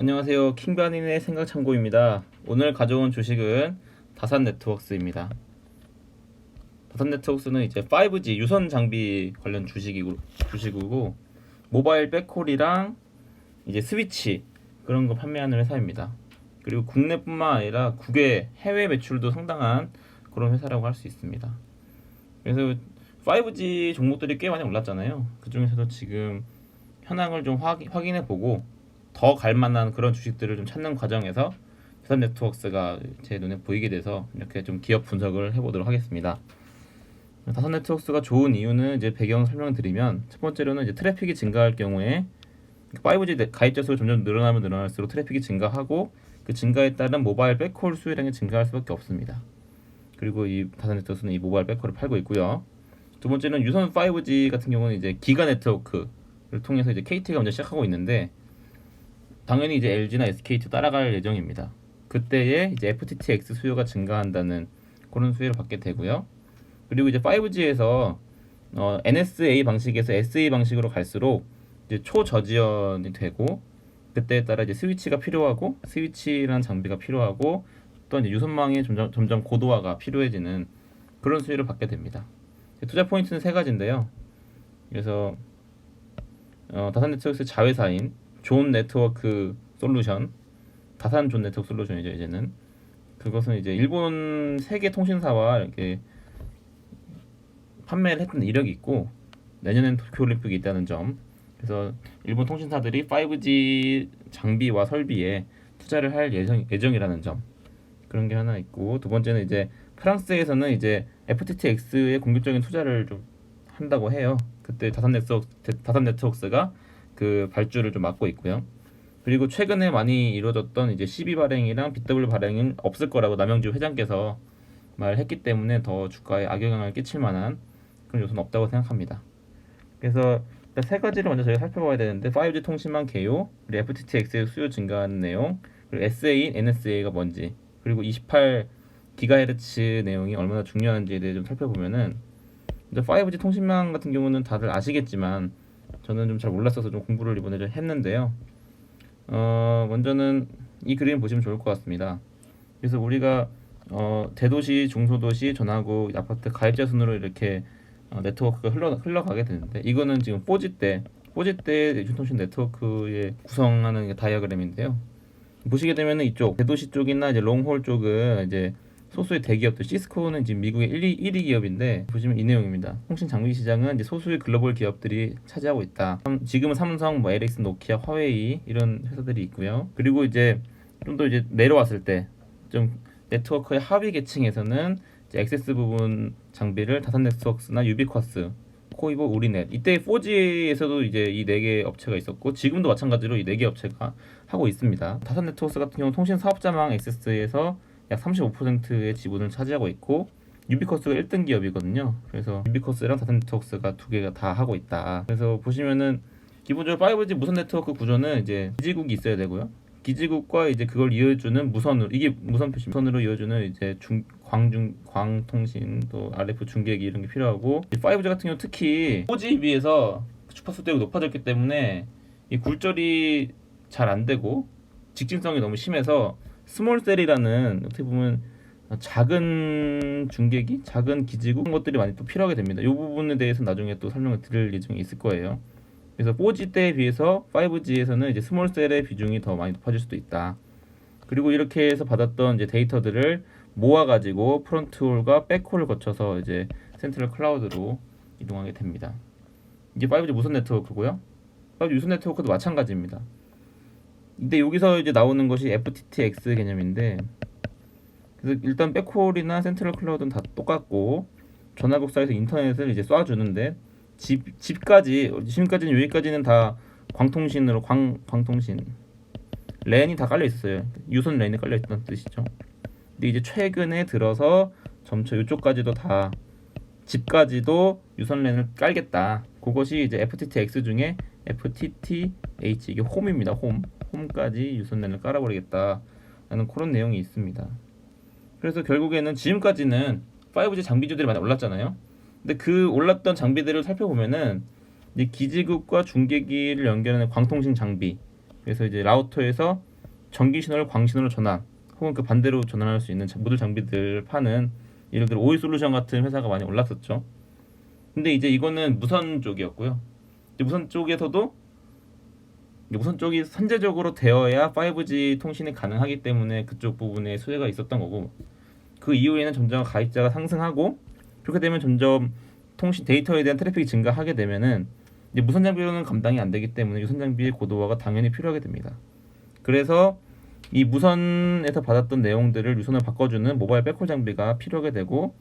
안녕하세요. 킹반인의 생각창고입니다. 오늘 가져온 주식은 다산 네트워크스입니다. 다산 네트워크스는 이제 5G 유선 장비 관련 주식이고 주식이고 모바일 백홀이랑 이제 스위치 그런 거 판매하는 회사입니다. 그리고 국내뿐만 아니라 국외 해외 매출도 상당한 그런 회사라고 할 수 있습니다. 그래서 5G 종목들이 꽤 많이 올랐잖아요. 그 중에서도 지금 현황을 좀 확인, 확인해 보고 더 갈만한 그런 주식들을 좀 찾는 과정에서 대산 네트워크스가 제 눈에 보이게 돼서 이렇게 좀 기업 분석을 해보도록 하겠습니다. 다산 네트워크스가 좋은 이유는 이제 배경 설명을 드리면 첫 번째로는 이제 트래픽이 증가할 경우에 5G 네- 가입자 수가 점점 늘어나면 늘어날수록 트래픽이 증가하고 그 증가에 따른 모바일 백홀 수요량이 증가할 수밖에 없습니다. 그리고 이 다산 네트워크스는 이 모바일 백홀을 팔고 있고요. 두 번째는 유선 5G 같은 경우는 이제 기가 네트워크를 통해서 이제 KT가 먼저 시작하고 있는데 당연히 이제 LG나 SKT 따라갈 예정입니다. 그때에 이제 FTTX 수요가 증가한다는 그런 수혜를 받게 되고요. 그리고 이제 5G에서 어, NSA 방식에서 SA 방식으로 갈수록 이제 초저지연이 되고 그때에 따라 이제 스위치가 필요하고 스위치라는 장비가 필요하고 또 이제 유선망이 점점 점점 고도화가 필요해지는 그런 수혜를 받게 됩니다. 투자 포인트는 세 가지인데요. 그래서 어, 다산 네트워크스 자회사인 존 네트워크 솔루션, 다산 존 네트워크 솔루션이죠 이제는 그것은 이제 일본 세계 통신사와 이렇게 판매를 했던 이력이 있고 내년엔 도쿄 올림픽이 있다는 점. 그래서 일본 통신사들이 5G 장비와 설비에 투자를 할 예정 예정이라는 점. 그런 게 하나 있고 두 번째는 이제 프랑스에서는 이제 FTTX에 공격적인 투자를 좀 한다고 해요. 그때 다산 네트워크 다산 네트워크스가 그 발주를 좀 맡고 있고요. 그리고 최근에 많이 이루어졌던 이제 12 발행이랑 BW 발행은 없을 거라고 남영주 회장께서 말했기 때문에 더 주가에 악영향을 끼칠 만한 그런 요소는 없다고 생각합니다. 그래서 일단 세 가지를 먼저 저희가 살펴봐야 되는데 5G 통신망 개요, 그리고 FTTX의 수요 증가하는 내용, 그리고 SA, NSA가 뭔지, 그리고 28 기가헤르츠 내용이 얼마나 중요한지에 대해 좀 살펴보면은 이제 5G 통신망 같은 경우는 다들 아시겠지만 저는 좀 잘 몰랐어서 좀 공부를 이번에 좀 했는데요. 어, 먼저는 이 그림 보시면 좋을 것 같습니다. 그래서 우리가 어, 대도시, 중소도시, 전화국, 아파트 가입자 순으로 이렇게 어, 네트워크가 흘러, 흘러가게 되는데 이거는 지금 4G 때 4G 때 유통신 네트워크의 구성하는 게 다이아그램인데요. 보시게 되면은 이쪽 대도시 쪽이나 이제 롱홀 쪽은 이제 소수의 대기업들 시스코는 지금 미국의 1위, 1위 기업인데 보시면 이 내용입니다. 통신 장비 시장은 이제 소수의 글로벌 기업들이 차지하고 있다. 삼- 지금은 삼성, 뭐 LX, 노키아, 화웨이 이런 회사들이 있고요. 그리고 이제 좀 더 이제 내려왔을 때 좀 네트워크의 하위 계층에서는 이제 액세스 부분 장비를 다산 네트워크스나 유비쿼스, 코이보, 우리넷 이때 4G에서도 이제 이 네 개 업체가 있었고 지금도 마찬가지로 이 네 개 업체가 하고 있습니다. 다산 네트워크스 같은 경우 통신 사업자망 액세스에서 약 35%의 지분을 차지하고 있고 유비쿼스가 1등 기업이거든요. 그래서 유비쿼스랑 다산 네트워크스가 두 개가 다 하고 있다. 그래서 보시면은 기본적으로 5G 무선 네트워크 구조는 이제 기지국이 있어야 되고요. 기지국과 이제 그걸 이어주는 무선으로 이게 무선 표시 무선으로 이어주는 이제 중 광중 광통신 또 RF 중계기 이런 게 필요하고 5G 같은 경우 특히 4G에 비해서 주파수 대가 높아졌기 때문에 이 굴절이 잘 안 되고 직진성이 너무 심해서 스몰셀이라는 어떻게 보면 작은 중계기, 작은 기지국 그런 것들이 많이 또 필요하게 됩니다. 이 부분에 대해서 나중에 또 설명을 드릴 예정이 있을 거예요. 그래서 4G 때에 비해서 5G에서는 이제 스몰셀의 비중이 더 많이 높아질 수도 있다. 그리고 이렇게 해서 받았던 이제 데이터들을 모아 가지고 프론트홀과 백홀을 거쳐서 이제 센트럴 클라우드로 이동하게 됩니다. 이게 5G 무선 네트워크고요. 5G 유선 네트워크도 마찬가지입니다. 근데 여기서 이제 나오는 것이 FTTX 개념인데 그래서 일단 백홀이나 센트럴 클라우드는 다 똑같고 전화국사에서 인터넷을 이제 쏴주는데 집 집까지 지금까지는 여기까지는 다 광통신으로 광 광통신 랜이 다 깔려 있었어요. 유선 랜이 깔려 있다는 뜻이죠. 근데 이제 최근에 들어서 점차 이쪽까지도 다 집까지도 유선 랜을 깔겠다. 그것이 이제 FTTX 중에 FTTH 이게 홈입니다. 홈 홈까지 유선 랜을 깔아버리겠다 라는 그런 내용이 있습니다. 그래서 결국에는 지금까지는 5G 장비주들이 많이 올랐잖아요. 근데 그 올랐던 장비들을 살펴보면은 이제 기지국과 중계기를 연결하는 광통신 장비 그래서 이제 라우터에서 전기 신호를 광 신호로 전환 혹은 그 반대로 전환할 수 있는 자- 모듈 장비들 파는 예를 들어 오이 솔루션 같은 회사가 많이 올랐었죠. 근데 이제 이거는 무선 쪽이었고요. 무선 쪽에서도 무선 쪽이 선제적으로 되어야 5G 통신이 가능하기 때문에 그쪽 부분에 수혜가 있었던 거고 그 이후에는 점점 가입자가 상승하고 그렇게 되면 점점 통신 데이터에 대한 트래픽이 증가하게 되면은 이제 무선 장비로는 감당이 안 되기 때문에 유선 장비의 고도화가 당연히 필요하게 됩니다. 그래서 이 무선에서 받았던 내용들을 유선을 바꿔주는 모바일 백홀 장비가 필요하게 되고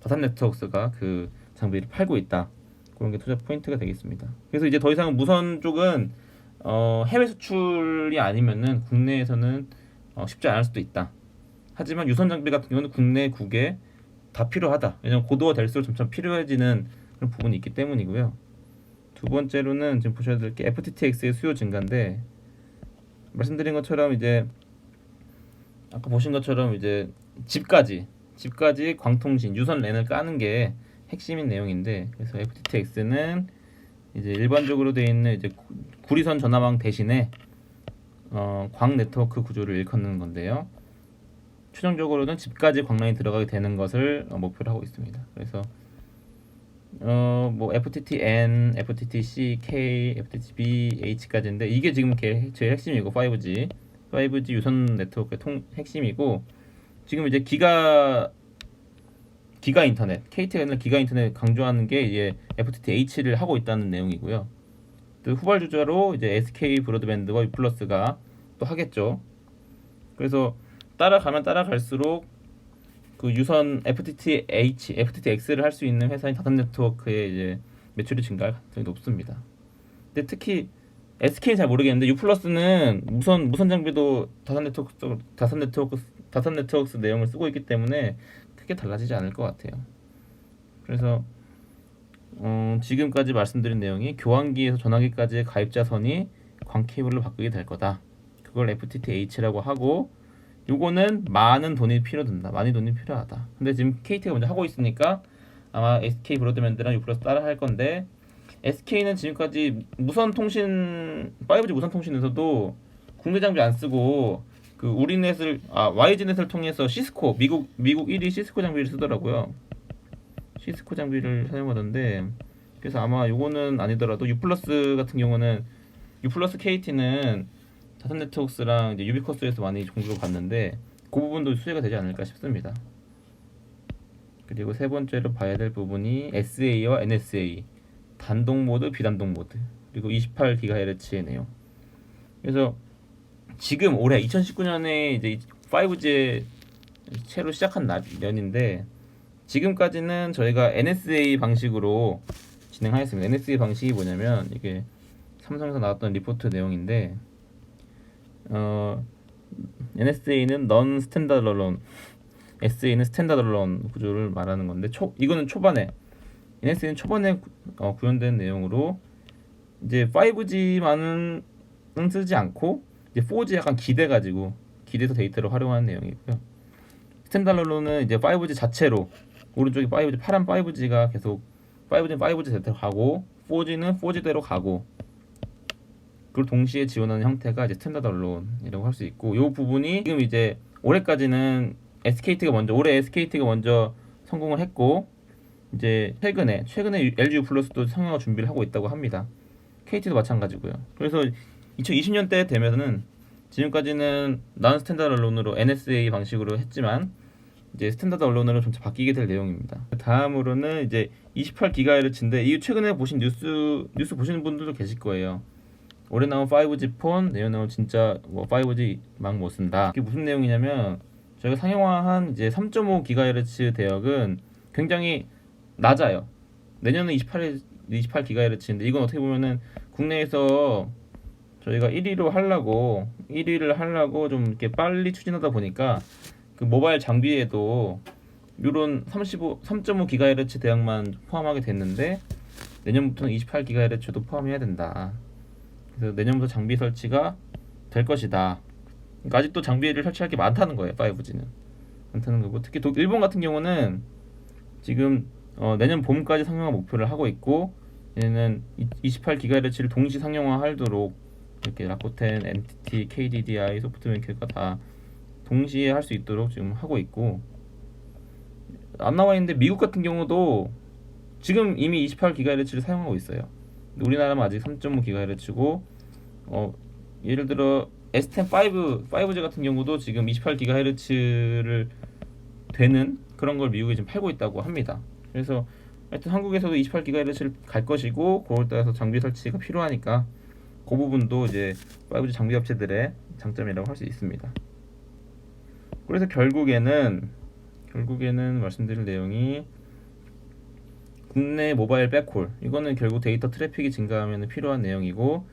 다산 네트워크스가 그 장비를 팔고 있다. 그런 게 투자 포인트가 되겠습니다. 그래서 이제 더 이상 무선 쪽은 어, 해외 수출이 아니면은 국내에서는 어, 쉽지 않을 수도 있다. 하지만 유선 장비 같은 경우는 국내 국에 다 필요하다. 왜냐면 고도화 될수록 점점 필요해지는 그런 부분이 있기 때문이고요. 두 번째로는 지금 보셔야 될 게 FTTX의 수요 증가인데 말씀드린 것처럼 이제 아까 보신 것처럼 이제 집까지 집까지 광통신 유선 랜을 까는 게 핵심인 내용인데 그래서 FTTX는 이제 일반적으로 되어 있는 이제 구- 구리선 전화망 대신에 어, 광 네트워크 구조를 일컫는 건데요. 최종적으로는 집까지 광란이 들어가게 되는 것을 어, 목표로 하고 있습니다. 그래서 어 뭐 FTTN, FTTC, K, FTTB, H까지인데 이게 지금 게- 제일 핵심이고 5G, 5G 유선 네트워크의 통 핵심이고 지금 이제 기가 기가 인터넷, KT가 기가 인터넷 강조하는 게 이제 FTTH를 하고 있다는 내용이고요. 또 후발 주자로 이제 SK 브로드밴드와 유플러스가 또 하겠죠. 그래서 따라가면 따라갈수록 그 유선 FTTH, FTTX를 할 수 있는 회사인 다산 네트워크의 이제 매출이 증가할 가능성이 높습니다. 근데 특히 SK는 잘 모르겠는데 유플러스는 무선 무선 장비도 다산 네트워크 쪽- 다산 네트워크 다산 네트워크스 내용을 쓰고 있기 때문에 크게 달라지지 않을 것 같아요. 그래서 어, 지금까지 말씀드린 내용이 교환기에서 전화기까지의 가입자 선이 광 케이블로 바꾸게 될 거다. 그걸 FTTH라고 하고 요거는 많은 돈이 필요된다. 많이 돈이 필요하다. 근데 지금 KT가 먼저 하고 있으니까 아마 SK 브로드밴드랑 유플러스 따라 할 건데 SK는 지금까지 무선 통신 5G 무선 통신에서도 국내 장비 안 쓰고 그 우리넷을 아 YG넷을 통해서 시스코 미국 미국 1위 시스코 장비를 쓰더라고요. 시스코 장비를 사용하던데 그래서 아마 요거는 아니더라도 유플러스 같은 경우는 유플러스 KT는 다산 네트워크스랑 이제 유비쿼스에서 많이 공급을 받는데 그 부분도 수혜가 되지 않을까 싶습니다. 그리고 세 번째로 봐야 될 부분이 SA와 NSA 단독 모드, 비단독 모드 그리고 28GHz의 내용. 그래서 지금 올해 2019년에 이제 5G 채로 시작한 날- 년인데 지금까지는 저희가 NSA 방식으로 진행하였습니다. NSA 방식이 뭐냐면 이게 삼성에서 나왔던 리포트 내용인데 어, NSA는 non standard alone, SA는 standard alone 구조를 말하는 건데 초 이거는 초반에 NSA는 초반에 구- 어, 구현된 내용으로 이제 5G만은 쓰지 않고 이제 4G 약간 기대 가지고 기대서 데이터를 활용하는 내용이고요. allone는 이제 5G 자체로 오른쪽이 5G 파란 5G가 계속 5G는 5G 대로 가고 4G는 4G대로 가고 그걸 동시에 지원하는 형태가 이제 스탠다드 언론이라고 할 수 있고 이 부분이 지금 이제 올해까지는 SKT가 먼저 올해 SKT가 먼저 성공을 했고 이제 최근에 최근에 LG 플러스도 상용화 준비를 하고 있다고 합니다. KT도 마찬가지고요. 그래서 2020년 때 되면은 지금까지는 난 스탠다드 언론으로 NSA 방식으로 했지만 이제 스탠다드 언론으로 점차 바뀌게 될 내용입니다. 다음으로는 이제 28GHz인데 이 최근에 보신 뉴스 뉴스 보시는 분들도 계실 거예요. 올해 나온 5G 폰, 내년 나온 진짜 뭐 5G 막 못 쓴다. 이게 무슨 내용이냐면 저희가 상용화한 이제 3.5GHz 대역은 굉장히 낮아요. 내년은 28 28GHz인데 이건 어떻게 보면은 국내에서 저희가 1위로 하려고 1위를 하려고 좀 이렇게 빨리 추진하다 보니까 그 모바일 장비에도 요런 35 3.5GHz 대역만 포함하게 됐는데 내년부터는 28GHz도 포함해야 된다. 그래서 내년부터 장비 설치가 될 것이다. 그러니까 아직도 장비를 설치할 게 많다는 거예요. 5G는 많다는 거고 특히 독, 일본 같은 경우는 지금 어, 내년 봄까지 상용화 목표를 하고 있고 얘는 28GHz를 동시 상용화하도록 이렇게 라코텐, NTT, KDDI, 소프트뱅크가 다 동시에 할 수 있도록 지금 하고 있고 안 나와 있는데 미국 같은 경우도 지금 이미 28GHz를 사용하고 있어요. 우리나라는 아직 3.5GHz고 어 예를 들어 S10 5 5G 같은 경우도 지금 28GHz를 되는 그런 걸 미국에 지금 팔고 있다고 합니다. 그래서 하여튼 한국에서도 28GHz를 갈 것이고 그걸 따라서 장비 설치가 필요하니까 그 부분도 이제 5G 장비 업체들의 장점이라고 할 수 있습니다. 그래서 결국에는 결국에는 말씀드릴 내용이 국내 모바일 백홀 이거는 결국 데이터 트래픽이 증가하면 필요한 내용이고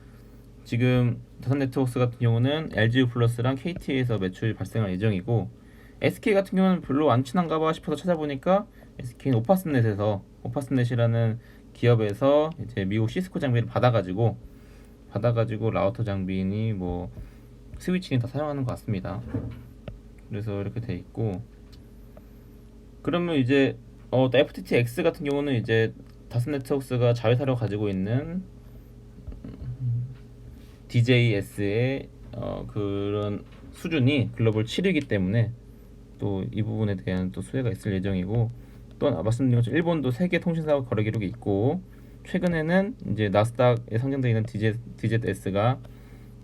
지금 다산 네트워크스 같은 경우는 LG 플러스랑 KT에서 매출이 발생할 예정이고 SK 같은 경우는 별로 안 친한가 봐 싶어서 찾아보니까 SK는 오파스넷에서 오파스넷이라는 기업에서 이제 미국 시스코 장비를 받아가지고 받아가지고 라우터 장비니 뭐 스위치니 다 사용하는 것 같습니다. 그래서 이렇게 돼 있고. 그러면 이제 어 FTTX 같은 경우는 이제 다스 네트워크스가 자회사로 가지고 있는 DJS의 어 그런 수준이 글로벌 7위이기 때문에 또 이 부분에 대한 또 수혜가 있을 예정이고. 또 말씀드린 것처럼 일본도 세계 통신사 거래 기록이 있고 최근에는 이제 나스닥에 상장되어 있는 DZ, DZS가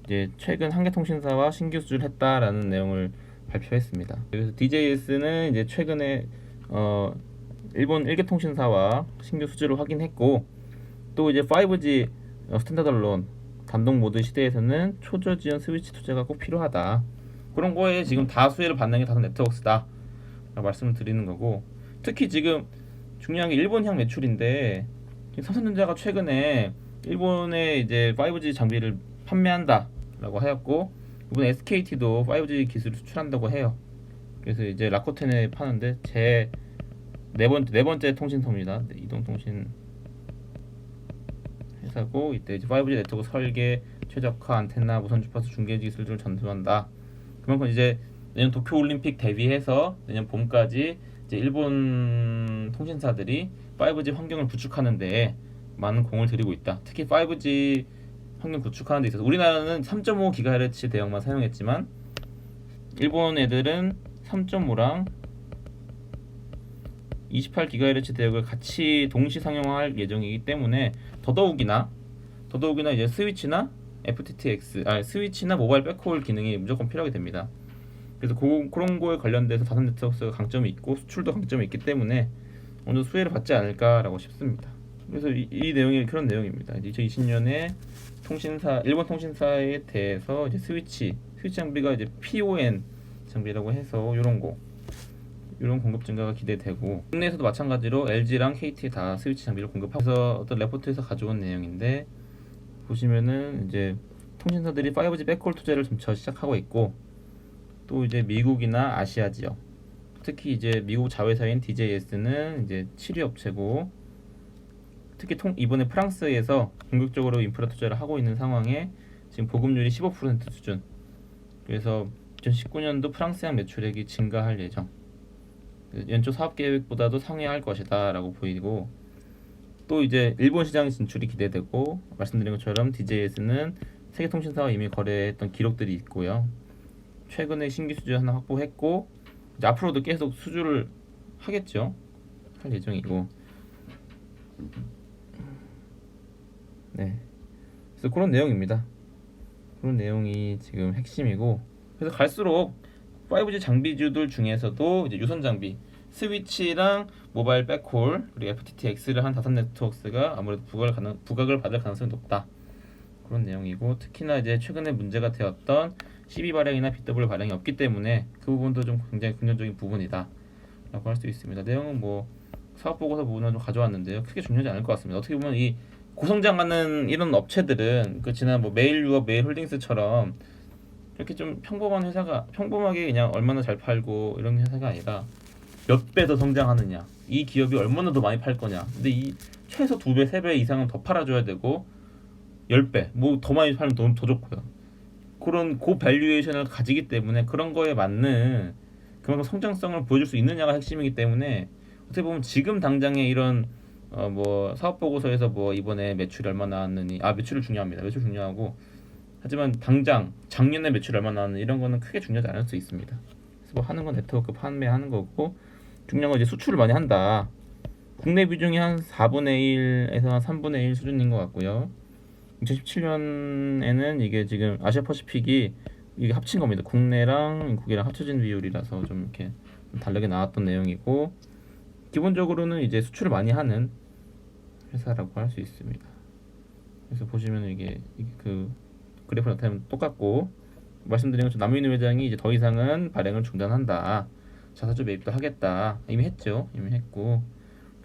이제 최근 한계 통신사와 신규 수주를 했다라는 내용을 발표했습니다. 그래서 DJS는 이제 최근에 어 일본 일개 통신사와 신규 수주를 확인했고 또 이제 5G 어, 스탠다드론 단독 모드 시대에서는 초저 지원 스위치 투자가 꼭 필요하다. 그런 거에 지금 다 수혜를 받는 게 다른 네트워크스다. 라고 말씀을 드리는 거고 특히 지금 중요한 게 일본향 매출인데 삼성전자가 최근에 일본에 이제 5G 장비를 판매한다라고 하였고 이번 SKT도 5G 기술을 수출한다고 해요. 그래서 이제 라코텐에 파는데 제 네 번째 네 번째 통신사입니다. 네, 이동통신 회사고 이때 이제 5G 네트워크 설계, 최적화 안테나, 무선 주파수 중계 기술을 전수한다. 그만큼 이제 내년 도쿄 올림픽 대비해서 내년 봄까지 이제 일본 통신사들이 5G 환경을 구축하는 데 많은 공을 들이고 있다. 특히 5G 환경 구축하는 데 있어서 우리나라는 3.5GHz 대역만 사용했지만 일본 애들은 3.5랑 28GHz 대역을 같이 동시 상용할 예정이기 때문에 더더욱이나 더더욱이나 이제 스위치나 FTTX 아 스위치나 모바일 백홀 기능이 무조건 필요하게 됩니다. 그래서 그, 그런 거에 관련돼서 다산 네트워크가 강점이 있고 수출도 강점이 있기 때문에 어느 수혜를 받지 않을까라고 싶습니다. 그래서 이, 이 내용이 그런 내용입니다. 2020년에 통신사 일본 통신사에 대해서 이제 스위치 스위치 장비가 이제 PON 장비라고 해서 이런 거 이런 공급 증가가 기대되고 국내에서도 마찬가지로 LG랑 KT 다 스위치 장비를 공급해서 어떤 레포트에서 가져온 내용인데 보시면은 이제 통신사들이 5G 백홀 투자를 점차 시작하고 있고 또 이제 미국이나 아시아 지역 특히 이제 미국 자회사인 DJS는 이제 7위 업체고 특히 통, 이번에 프랑스에서 공격적으로 인프라 투자를 하고 있는 상황에 지금 보급률이 15% 수준 그래서 2019년도 프랑스향 매출액이 증가할 예정 연초 사업 계획보다도 상회할 것이다라고 보이고 또 이제 일본 시장 진출이 기대되고 말씀드린 것처럼 DJS는 세계 통신사와 이미 거래했던 기록들이 있고요. 최근에 신규 수주 하나 확보했고 이제 앞으로도 계속 수주를 하겠죠. 할 예정이고. 네. 그래서 그런 내용입니다. 그런 내용이 지금 핵심이고 그래서 갈수록 5G 장비주들 중에서도 이제 유선 장비 스위치랑 모바일 백홀 그리고 FTTX를 한 다산 네트워크스가 아무래도 부각을, 가능, 부각을 받을 가능성이 높다 그런 내용이고 특히나 이제 최근에 문제가 되었던 CB 발행이나 BW 발행이 없기 때문에 그 부분도 좀 굉장히 긍정적인 부분이다. 라고 할 수 있습니다. 내용은 뭐 사업 보고서 부분을 좀 가져왔는데요. 크게 중요하지 않을 것 같습니다. 어떻게 보면 이 고성장하는 이런 업체들은 그 지난 뭐 메일유업 메일홀딩스처럼 이렇게 좀 평범한 회사가 평범하게 그냥 얼마나 잘 팔고 이런 회사가 아니라 몇 배 더 성장하느냐. 이 기업이 얼마나 더 많이 팔 거냐. 근데 이 최소 두 배 세 배 이상은 더 팔아줘야 되고 열배뭐 더 많이 팔면 더, 더 좋고요 그런 고 밸류에이션을 가지기 때문에 그런 거에 맞는 그만큼 성장성을 보여줄 수 있느냐가 핵심이기 때문에 어떻게 보면 지금 당장의 이런 어 뭐 사업 보고서에서 뭐 이번에 매출이 얼마 나왔느니 아 매출을 중요합니다 매출 중요하고 하지만 당장 작년에 매출 얼마 나왔는 이런 거는 크게 중요하지 않을 수 있습니다. 그래서 뭐 하는 건 네트워크 판매하는 거고 중요한 건 이제 수출을 많이 한다. 국내 비중이 한 4분의 1에서 한 3분의 1 수준인 것 같고요. 2017년에는 이게 지금 아시아 퍼시픽이 이게 합친 겁니다. 국내랑 인국이랑 합쳐진 비율이라서 좀 이렇게 좀 다르게 나왔던 내용이고 기본적으로는 이제 수출을 많이 하는 회사라고 할 수 있습니다. 그래서 보시면 이게, 이게 그 그래프 나타내면 똑같고 말씀드린 것처럼 남윤희 회장이 이제 더 이상은 발행을 중단한다. 자사주 매입도 하겠다. 이미 했죠. 이미 했고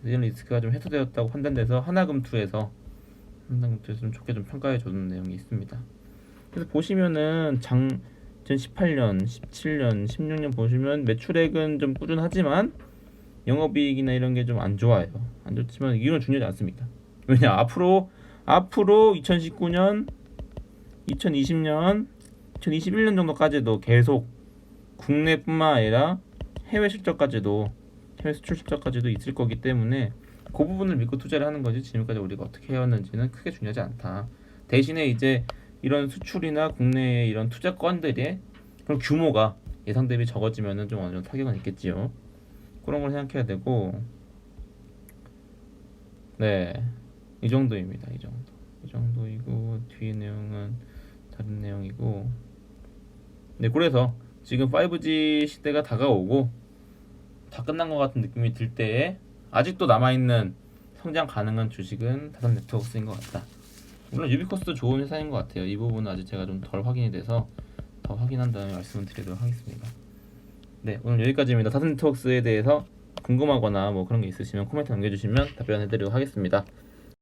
이런 리스크가 좀 해소되었다고 판단돼서 하나금투에서 하나금투에서 좀 좋게 좀 평가해 주는 내용이 있습니다. 그래서 보시면은 장 2018년, 17년, 16년 보시면 매출액은 좀 꾸준하지만 영업이익이나 이런 게 좀 안 좋아요. 안 좋지만 이건 중요하지 않습니다. 왜냐 앞으로 앞으로 2019년, 2020년, 2021년 정도까지도 계속 국내뿐만 아니라 해외 실적까지도 해외 수출 실적까지도 있을 거기 때문에 그 부분을 믿고 투자를 하는 거지 지금까지 우리가 어떻게 해왔는지는 크게 중요하지 않다. 대신에 이제 이런 수출이나 국내의 이런 투자 건들의 그런 규모가 예상 대비 적어지면은 좀 어느 정도 타격은 있겠지요. 그런 걸 생각해야 되고 네. 이 정도입니다. 이 정도. 이 정도이고 뒤에 내용은 다른 내용이고 네, 그래서 지금 5G 시대가 다가오고 다 끝난 것 같은 느낌이 들 때에 아직도 남아있는 성장 가능한 주식은 다산 네트워크스인 것 같다. 물론 유비코스도 좋은 회사인 것 같아요. 이 부분은 아직 제가 좀 덜 확인이 돼서 더 확인한 다음에 말씀을 드리도록 하겠습니다. 네, 오늘 여기까지입니다. 다산 네트워크스에 대해서 궁금하거나 뭐 그런 게 있으시면 코멘트 남겨주시면 답변해드리도록 하겠습니다.